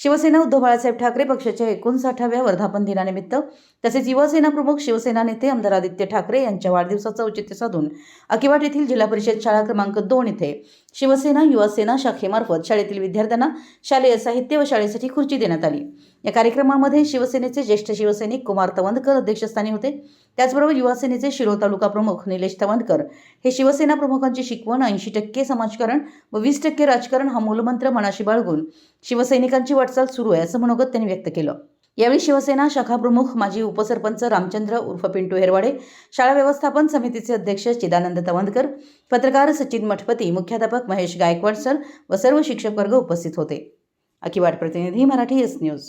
शिवसेना उद्धव बाळासाहेब ठाकरे पक्षाच्या एकोणसाठाव्या वर्धापन दिनानिमित्त तसेच युवासेना प्रमुख शिवसेना नेते आमदार आदित्य ठाकरे यांच्या वाढदिवसाचं औचित्य साधून अकिवाट येथील जिल्हा परिषद शाळा क्रमांक दोन इथे शिवसेना युवासेना शाखेमार्फत शाळेतील विद्यार्थ्यांना शालेय साहित्य व शाळेसाठी खुर्ची देण्यात आली. या कार्यक्रमामध्ये शिवसेनेचे ज्येष्ठ शिवसैनिक कुमार तवंदकर अध्यक्षस्थानी होते. त्याचबरोबर युवासेनेचे शिरो तालुका प्रमुख निलेश तवंदकर हे शिवसेना प्रमुखांची शिकवण ऐंशी टक्के समाजकारण व वीस टक्के राजकारण हा मूलमंत्र मनाशी बाळगून शिवसैनिकांची वाटचाल सुरू आहे असं मनोगत त्यांनी व्यक्त केलं. यावेळी शिवसेना शाखा प्रमुख माजी उपसरपंच रामचंद्र उर्फ पिंटू हेरवाडे शाळा व्यवस्थापन समितीचे अध्यक्ष चिदानंद तवंदकर पत्रकार सचिन मठपती मुख्याध्यापक महेश गायकवाड सर व सर्व शिक्षक वर्ग उपस्थित होते. अखिवाट प्रतिनिधी मराठी एस न्यूज.